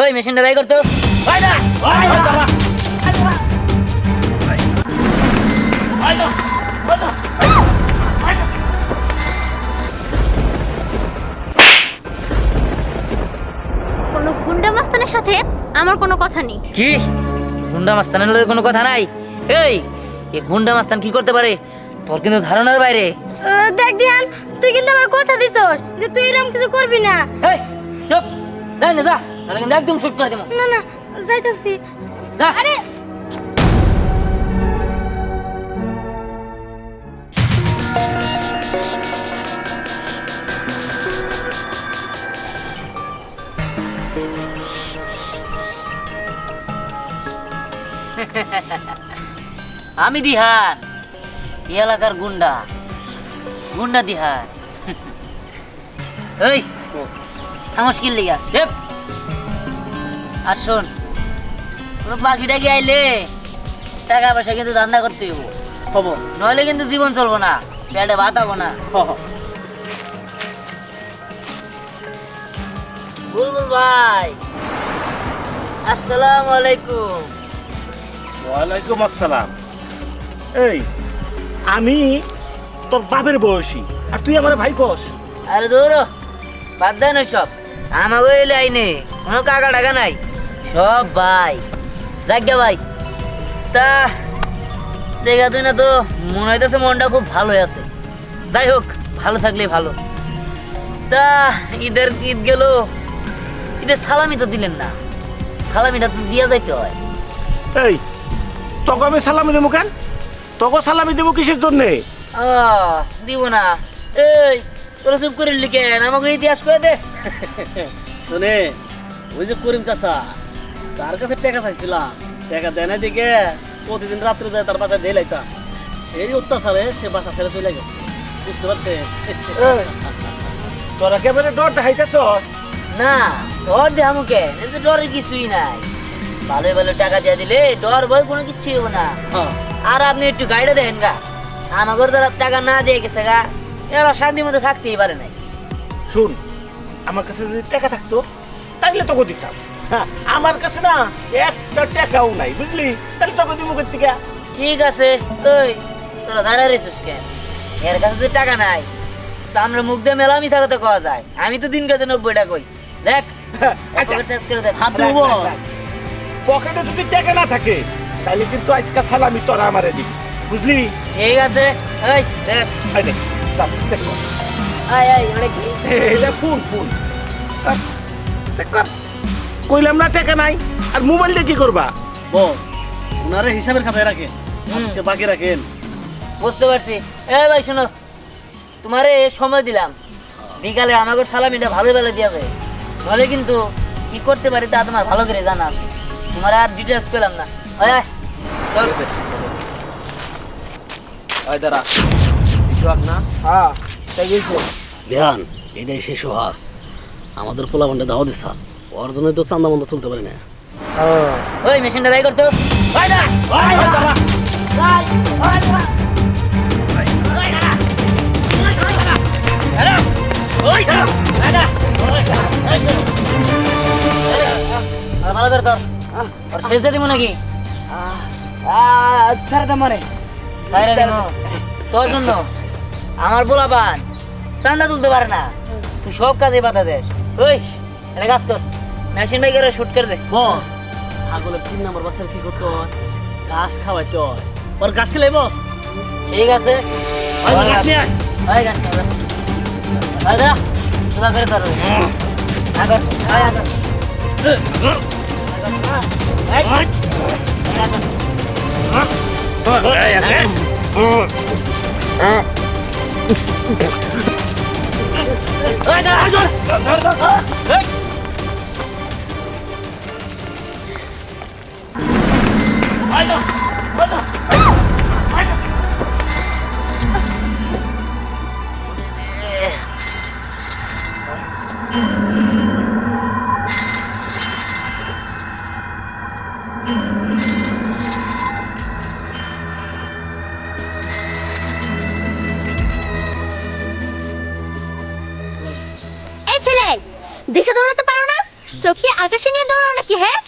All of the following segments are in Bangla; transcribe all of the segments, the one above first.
ওই মেশিনটা বাই করতো। কোনো গুন্ডা মাস্তানের সাথে আমার কোনো কথা নেই। কি? গুন্ডা মাস্তানের লগে কোনো কথা নাই? এই এই গুন্ডা মাস্তান কি করতে পারে? তোর কিন্তু ধারণার বাইরে। দেখ দিয়ান তুই কিন্তু আমার কথা দিছস যে তুই এরকম কিছু করবি না। এই চুপ না যা। কিন্তু একদম শুট করে দেবো না না যাইতাছি। যা। আরে! আমি দিহান এই এলাকার গুন্ডা। গুন্ডা দিহান। এই মুশকিল লিগা দেব আর শোন তোর বাকি টাকি আইলে? টাকা পয়সা কিন্তু ধান্দা করতে হইব। হব নইলে কিন্তু জীবন চলবো না পেটে ভাত হব না। বুলবুল ভাই আসসালামু আলাইকুম। ওয়ালাইকুম আসসালাম। এই আমি তোর বাপের বয়সী আর তুই আমার ভাই কস? আরে দৌড়ো বাদ দেন সব আমাকে এলে আইনে কোনো কাকা টাকা নাই। সব ভাই যাজ্ঞা ভাই। তা দেখা তুই না তো মনে হইতেছে মনটা খুব ভালো আছে। যাই হোক ভালো থাকলে ভালো। তা ঈদের ঈদ গেল ঈদের সালামি তো দিলেন না। সালামিটা তো দিয়া যাইতে হয়। এই তোকে আমি সালামি দেবো কেন? তোকে সালামি দেবো কিসের জন্যে? আহ, দিব না। এই তোরা চুপ করে লিখেন আমাকে ইতিহাস করে দে। শুনে ওই যে করিম চাচা তার কাছে টাকা চাইছিলাম টাকা দেয় না দিকে প্রতিদিন রাত্রে যায় তার বাসায় দিয়ে লাইতাম সেই অত্যাচারে সে বাসা ছেড়ে চলে গেছে। বুঝতে পারছে? তোরা কেমন ডর দেখাইতেছ? না ডর দে আমাকে। এতে ডরের কিছুই নাই। ভালো ভালো টাকা দিয়ে দিলে ডর ভয় কোনো কিচ্ছু হবে না। হ্যাঁ, আর আপনি একটু গাইডে দেখেন গা। আমাকে তারা টাকা না দিয়ে গেছে গা এরা শান্তি মতো থাকতেই পারে নাই। শুন আমার কাছে যদি টাকা থাকতো তাইলে তোকে দিতাম। আমার কাছে না একটা টাকাও নাই বুঝলি? তাহলে তোকে দিব কোথা থেকে ঠিক আছে তুই তোরা দাঁড়া রেছিস কেন? এর কাছে তো টাকা নাই সামনে মুখ দিয়ে মেলামি থাকতে কওয়া যায়। আমি তো দিন কাছে নব্বই টাকা কই। দেখ আচ্ছা পকেট দেখ পকেটে যদি টাকা না থাকে তাহলে কিন্তু আজকে সালামি তোরা আমারে দিবি বুঝলি? ঠিক আছে এই দেখ। এই দেখ, আয় আয় ওটা কি? এটা ফুল ফুল। দেখো, কইলাম না টাকা নাই। আর মোবাইলটা কি করবা? বস ওনারে হিসাবের খাতায় রাখেন। আজকে বাকি রাখেন। বুঝতে পারছি। এ ভাই শোনো। তোমারে সময় দিলাম। বিকালে আমাকে সালামিটা ভালো ভালো দিয়াবে নাহলে কিন্তু কি করতে পারি তা তোমার ভালো করে জানা আছে। তোমার আর ডিটেলস পেলাম না। আয় আয়। চল। ওই দাঁড়া। না। হ্যাঁ এটাই শেষ হার আমাদের পোলা বন্ডে দাও দিস ওর জন্যই তো চান্দা বন্ধ তুলতে পারি না। ও। ওই মেশিনটা বাই করতো। ওই না ওই না ওই ওই না ওই না হ্যালো ওই না ওই না ওই না আর ভালো করে তোর আর শেষ দিয়ে দিব। নাকি স্যার মানে তোর জন্য। আমার চান্দা তুলতে পারে না। তুই সব কাজে বাধা দেস। ওই এটা কাজ কর। মেশিন বাই করে শুট করে দে বস ছাগলের তিন নম্বর বাচ্চার কি করতে হয় ঘাস খাওয়াইতে হয় ওর ঘাস খেলে বস ঠিক আছে ওই ঘাস নিয়ে। ওই গাছ খাবে ওই দা তোলা করে পারো আগর ওই আগর ওই দেখে দৌড়াতে পারো না? চোখে আকাশে নিয়ে দৌড়াও নাকি হ্যাঁ?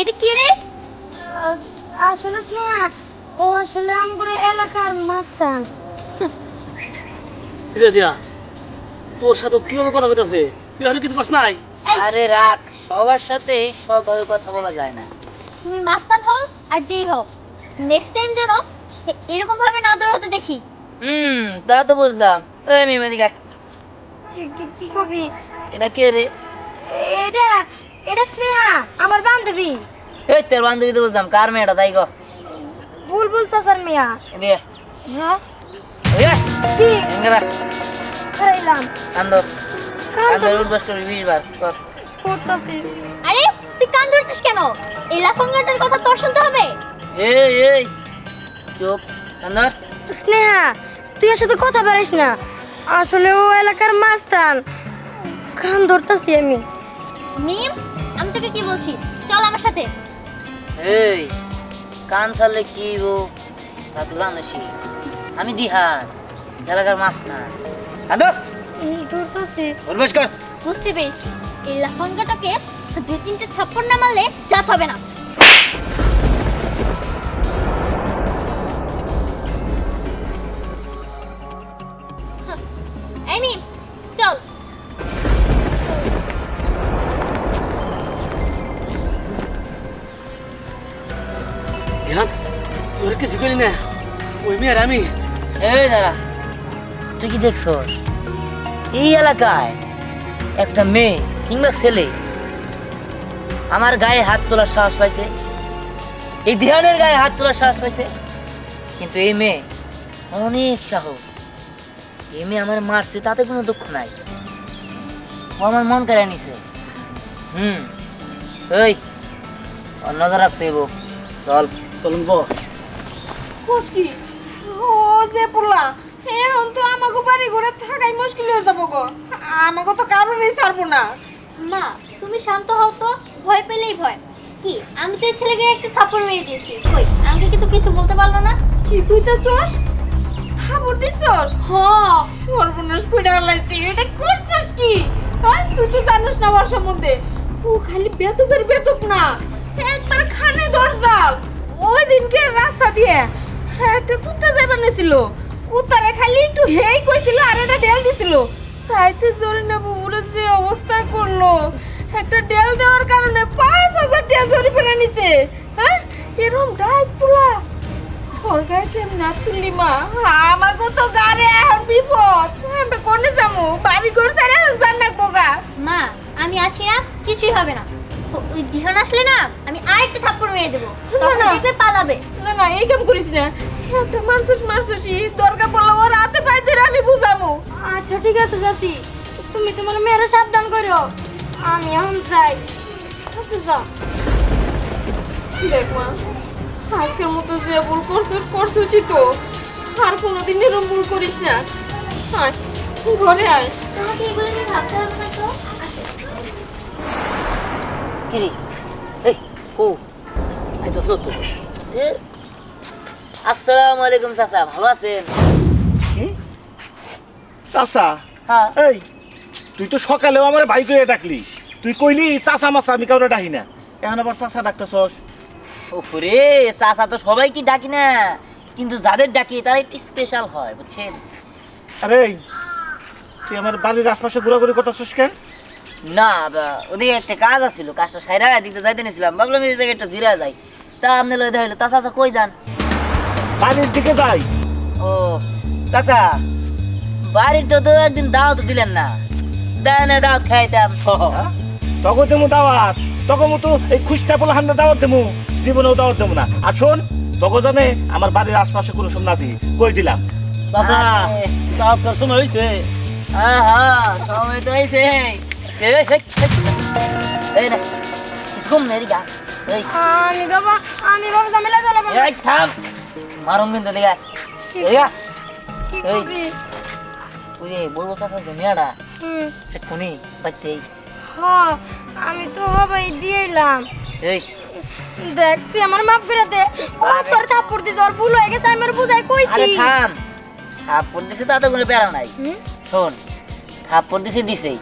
এটা কি রে? আসলে ও আসলে আমার এলাকার মাস্তান রে দিয়া তোর সাথে কীভাবে কথা কইতাছে? তুই আর কিছু কস নাই? আরে রাখ সবার সাথে সবভাবে কথা বলা যায় না। তুমি মাস্তান হও আর যেই হোক নেক্সট টাইম যেন এরকম ভাবে না দৌড়াতে দেখি। হুম তা তো বুঝলাম। এই মিমাদিকা কি করবি? এটা কে রে? এটা এটা স্নেহা আমার বান্ধবী। এই তোর বান্ধবী তো বুঝলাম কার মেয়েটা তাই গো বুলবুল চাচার মিয়া। এদিকে হ্যাঁ? ওই কি? এঙ্গরা খাইলাম কান্দো। কান্দো উঠবাস করবি বিশ বার কর। করতেছি। আরে তুই কান ধরছিস কেন? এই লাফাঙ্গাটার কথা তোর শুনতে হবে। এই এই। চুপ কান্দর। স্নেহা তুই এর সাথে কথা পারিস না। আসলে ও এলাকার মাস্তান কান ধরতেছি আমি। মিম? আমি তোকে কি বলছি? চল আমার সাথে। এই কান ছাড়লে কি গো তা তো জানিসই আমি দিহার এলাকার মাস্টার। কান্দো? ধরতেছি উঠবাস কর। বুঝতে পেরেছি। এই লাফাঙ্গাটাকে দুই তিনটে থাপ্পড় না মারলে জাত হবে না। করি না ওই মেয়ের আমি। এই দাঁড়া, তুই কি দেখছ এই এলাকায় একটা মেয়ে কিংবা ছেলে আমার গায়ে হাত তোলার সাহস পাইছে। এই ধ্যানের গায়ে হাত তোলার সাহস পাইছে। কিন্তু এই মেয়ে অনেক সাহস। এই মেয়ে আমার মারছে, তাতে কোনো দুঃখ নাই। ও আমার মন কেড়ে নিছে। হুম ওই অন্য রাখতে চল। চলুন, বস। খুশকি ও যে পোলা এখন তো আমাকে বাড়ি ঘরে থাকাই মুশকিল হয়ে যাব গো। আমাকে তো কারণেই ছাড়বো না। মা তুমি শান্ত হও তো ভয় পেলেই ভয়। কি আমি তো ছেলেকে একটা থাপ্পড় মেরে দিয়েছি। কই আমাকে কি তো কিছু বলতে পারল না? কি কইতেছস? খাবার দিছস? হ। সর্বনাশ কইরা লাইছি এটা করছস কি? হ্যাঁ তুই তো জানিস না ওর সম্বন্ধে। ও খালি বেতুকের বেতুক না একবার খানে দরজাল। ওই দিনকে রাস্তা দিয়ে একটা কুত্তা যাইবার নিছিল কুত্তারে খালি একটু হেই কইছিল আর একটা ডেল দিছিল। তাইতে জরিনা বুবুরে যে অবস্থা করল। একটা ডেল দেওয়ার কারণে পাঁচ হাজার টাকা জরিমানা নিছে। হ্যাঁ এরকম ডাইট পোলা সরকার কেমন তুলি মা? আমাকে তো গাড়ি এখন বিপদ। আমরা কোনে যাব? বাড়ি ঘর ছেড়ে জান না পোকা মা আমি আছি না কিছুই হবে না। ওই দিহান আসলে না আমি আরেকটা থাপ্পড় মেরে দেবো। তখন। দেখবে পালাবে। না না এই কাম করিস না। একটা মারছুস মারছুসি দরকার পড়লে ওর হাতে পাই ধরে আমি বুঝাবো আচ্ছা ঠিক আছে যাচ্ছি। তুমি তোমার মেয়েরা সাবধান করো আমি এখন যাই। আচ্ছা দেখ মা আজকের মতো যে ভুল করছিস করছিসই তো। আর কোনোদিন এরকম ভুল করিস না। আয় ঘরে আয়। তোমাকে এগুলো নিয়ে ভাবতে হবে না তো। কিরে? এই ও আইতাছ না তো? এ, আসসালামু আলাইকুম চাচা ভালো আছেন? কি? চাচা? হ্যাঁ। এই তুই তো সকালেও আমার ভাই কইয়া ডাকলি। তুই কইলি চাচা মাসা আমি কাউরে ডাকি না। এখন আবার চাচা ডাকতেছস। ওরে চাচা তো সবাইকে ডাকি না। কিন্তু যাদের ডাকি তারা একটু স্পেশাল হয় বুঝছেন? আরে তুই আমার বাড়ির আশপাশে ঘোরাঘুরি করতেছস কেন? না ওদিকে একটা কাজ আছিল কাজটা সাইরা দিতে যাইতে নিয়েছিলাম ভাবলাম এই জায়গায় একটু জিরা যাই। তা আপনি লই দেখাইলো তা চাচা কই যান? বাড়ির দিকে যাই। ও চাচা বাড়ির তো তো একদিন দাওয়াত দিলেন না। দেয় না দাওয়াত খাইতাম। হ্যাঁ? তখন দেবো দাওয়াত। তখন তো এই খুশটা বলে হান্না দাওয়াত দেবো জীবনেও দাওয়াত দেবো না। আর শোন তখন জানে আমার বাড়ির আশপাশে কোনো সোনা দি কই দিলাম? চাচা আরে। তাও তোর সময় হয়েছে তো হয়েছে এই, এই, এই, এই না ঘুম নেই গা। এই। আমি বাবা আমি বাবা ঝামেলা চালাবো। এই থাম। মারুম কিন্তু দেখা। দেখা? এই। ওই যে বলব চাচা যে মেয়েটা হুম। কোনি বাড়তে হ আমি তো হবাই দিয়ে এলাম। এই। দেখ তুই আমার মাপ করে দে। ও তোর থাপ্পড় দিস ওর ভুল হয়ে গেছে আমি ওর বুঝাই কইছি। আরে থাম। থাপ্পড় দিছে তাতে কোনো প্যারা নাই। শোন থাপ্পড় দিছে দিছেই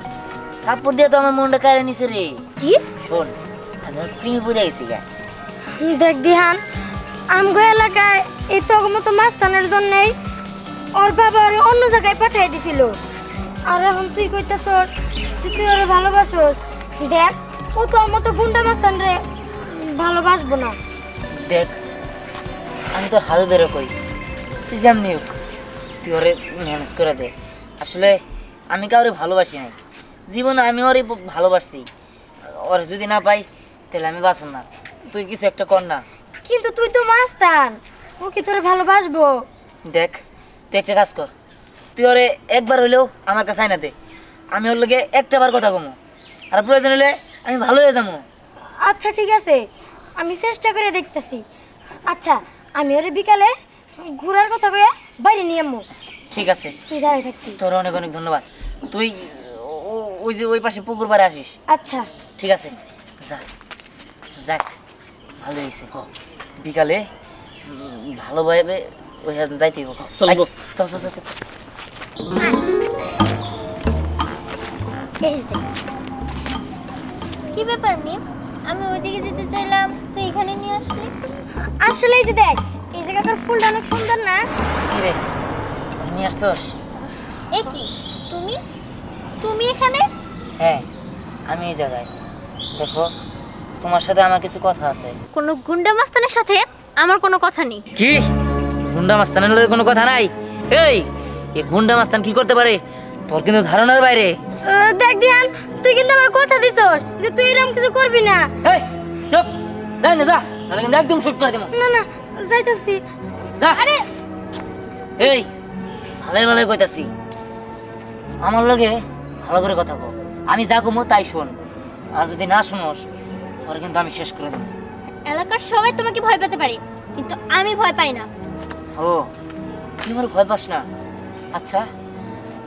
থাপ্পড় দিয়ে তো আমার মনটা কারে নিছে রে। কি? শোন আমি প্রেমে পড়ে গেছি গা। দেখ দিহান আমগো এলাকায় এই তো মতো মাস্তানের জন্যই ওর বাবা ওরে অন্য জায়গায় পাঠিয়ে দিছিল। আর এখন তুই কইতাছ তুই তুই ওরে ভালোবাসোস। দেখ, ও তো আমার মতো গুন্ডা মাস্তান রে ভালোবাসবো না। দেখ, আমি তোর হাতে ধরে কই। তুই যেমনি হোক, তুই ওরে ম্যানেজ করে দে। আসলে আমি কাউরে ভালোবাসি নাই। জীবনে আমি ওরে ভালোবাসছি। ওরে যদি না পাই, তাহলে আমি বাঁচব না। তুই কিছু একটা কর না। কিন্তু তুই তো মাস্তান। ও কি তোরে ভালোবাসবো। দেখ তুই একটা কাজ কর। তুই ওরে একবার হইলেও আমার কাছে আইনা দে। আমি ওর লগে একটা বার কথা কমো। আর প্রয়োজন হলে আমি ভালো হয়ে যাব। আচ্ছা ঠিক আছে। আমি চেষ্টা করে দেখতেছি। আচ্ছা আমি ওরে বিকালে ঘোরার কথা কয়ে বাইরে নিয়ে আমু ঠিক আছে। তুই দাঁড়িয়ে থাকবি তোর অনেক অনেক ধন্যবাদ। তুই ও- ওই যে ওই পাশে পুকুর পাড়ে আসিস। আচ্ছা। ঠিক আছে। যা। যাক ভালো হয়েছে বিকালে ভালোভাবে ওই যাইতে চল, চল চল চল, চল। কি ব্যাপার মিম? আমি ওইদিকে যেতে চাইলাম তো এখানে নিয়ে আসলি? আসলে এই যে দেখ এই জায়গাটার ফুলটা অনেক সুন্দর না? কি রে? নিয়ে আসছস? এ কি তুমি? তুমি এখানে? হ্যাঁ আমি এই জায়গায়। দেখো তোমার সাথে আমার কিছু কথা আছে। কোনো গুন্ডা মাস্তানের সাথে আমার কোনো কথা নেই। কি? গুন্ডা মাস্তানের লগে কোনো কথা নাই? এই এই গুন্ডা মাস্তান কি করতে পারে? তোর কিন্তু ধারণার বাইরে। দেখ দিহান তুই কিন্তু আমার কথা দিছস যে তুই এরকম কিছু করবি না। এই চুপ! যাই না যা। নাহলে কিন্তু একদম শুট করে দেবো। না না যাইতাছি। যা। আরে! এই ভালোই ভালোই কইতাছি। আমার লগে ভালো করে কথা বল আমি যা কমো তাই শোন। আর যদি না শুনোস তোর কিন্তু আমি শেষ করে দেবো। এলাকার সবাই তোমাকে ভয় পেতে পারে কিন্তু আমি ভয় পাই না। ও তুই আমার ভয় পাস না? আচ্ছা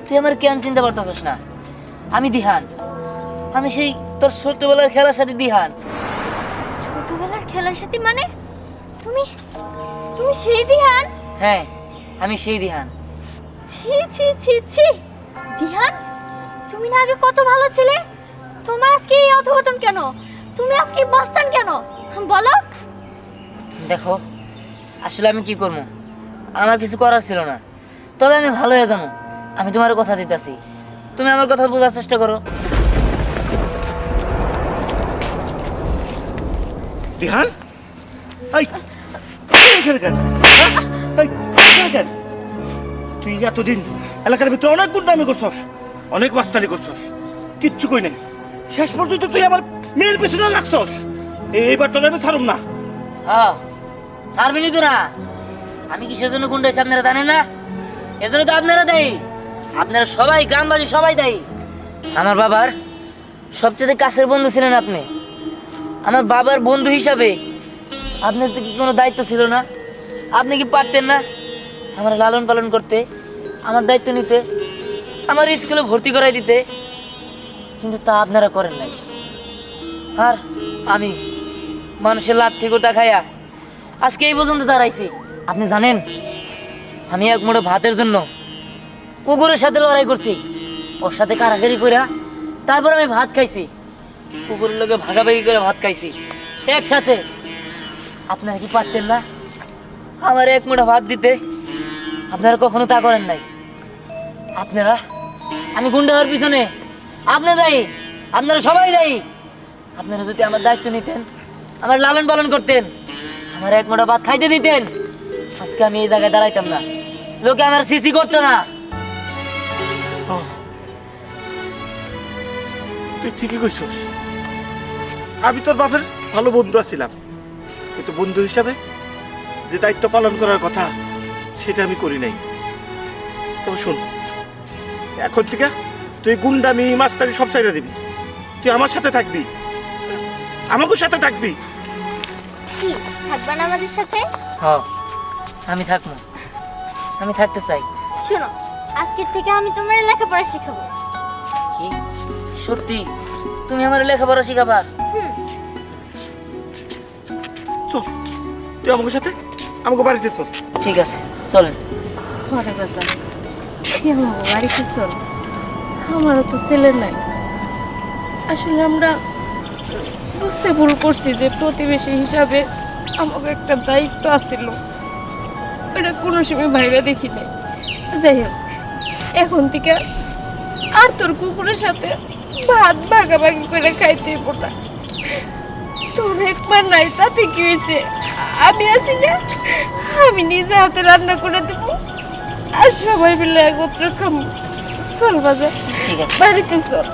তুই আমার কেন চিন্তা করতেছিস না? আমি দিহান। আমি সেই তোর ছোটবেলার খেলার সাথে দিহান। ছোটবেলার খেলার সাথে মানে? তুমি তুমি সেই দিহান? হ্যাঁ আমি সেই দিহান। ছি ছি ছি ছি। দিহান তুমি না আগে কত ভালো ছিলে? তোমার আজকে এই অধপতন কেন? তুমি আজকে বাস্তান কেন? বলো। দেখো আসলে আমি কি করব? আমার কিছু করার ছিল না। তবে আমি ভালো হয়ে যাব। আমি তোমার কথা দিতেছি। তুমি আমার কথা বোঝার চেষ্টা করো। কেন? হ্যাঁ? এখানে কেন? তুই এতদিন এলাকার ভিতরে অনেক গুন্ডামি করছস অনেক মাস্তানি করছস। কিচ্ছু কই নাই। শেষ পর্যন্ত তুই আমার মেয়ের পেছনে লাগছস এইবার তোর আমি ছাড়ুম না। তো না। আমি কিসের জন্য গুন্ডা হয়েছি আপনারা জানেন না? এজন্য তো আপনারা দেয় আপনারা সবাই, গ্রামবাসী সবাই দেয় আমার বাবার সবচেয়ে কাছের বন্ধু ছিলেন আপনি। আমার বাবার বন্ধু হিসাবে আপনার তো কি কোনো দায়িত্ব ছিল না? আপনি কি পারতেন না আমার লালন পালন করতে, আমার দায়িত্ব নিতে, আমার স্কুলে ভর্তি করাই দিতে? কিন্তু তা আপনারা করেন নাই। আর আমি মানুষের লাঠি গোটা খাইয়া আজকে এই পর্যন্ত দাঁড়াইছি। আপনি জানেন, আমি এক মুঠো ভাতের জন্য কুকুরের সাথে লড়াই করছি। ওর সাথে কারাকারি করে তারপর আমি ভাত খাইছি। কুকুরের লোকে ভাগাভাগি করে ভাত খাইছি। একসাথে। আপনারা কি পারতেন না আমার এক মুঠো ভাত দিতে? আপনারা কখনো তা করেন নাই। আপনারা, আমি গুন্ডা হওয়ার পিছনে। আপনি দায়ী আপনারা সবাই দায়ী আপনারা যদি আমার দায়িত্ব নিতেন, আমার লালন পালন করতেন, আমার এক মোটা ভাত খাইতে দিতেন, আজকে আমি এই জায়গায় দাঁড়াইতাম না। লোকে আমার সিসি করতো না। তুই ঠিকই কইছস। আমি তোর বাপের ভালো বন্ধু আছিলাম। কিন্তু বন্ধু হিসাবে যে দায়িত্ব পালন করার কথা, সেটা আমি করি নাই। তবে শোন, এখন থেকে তুই গুন্ডামি মাস্তারি সব সাইডে দিবি। তুই আমার সাথে থাকবি। আমাকে সাথে থাকবি। কি থাকবা না আমাদের সাথে? হ আমি থাকব। আমি থাকতে চাই। শোনো আজকের থেকে আমি তোমার লেখাপড়া শেখাবো। কি? সত্যি? তুমি আমার লেখাপড়া শিখাবা? হুম। চল তুই আমাকে সাথে আমাকে বাড়িতে চল। ঠিক আছে চলেন। ঘরে বাজা কি আমার বাড়িতে চল। আমারও তো ছেলে নাই। আসলে আমরা বুঝতে ভুল করছি যে প্রতিবেশী হিসাবে আমাকে একটা দায়িত্ব আছিল। ওটা কোনো সময় ভাইবা দেখি নাই। যাই হোক এখন থেকে আর তোর কুকুরের সাথে ভাত ভাগাভাগি করে খাইতে না। তোর একবার নাই তাতে কি হয়েছে আমি আছি না আমি নিজে হাতে রান্না করে দেবো আর সবাই মিলে একত্র খাব চল বাজার। বাড়িতে চল।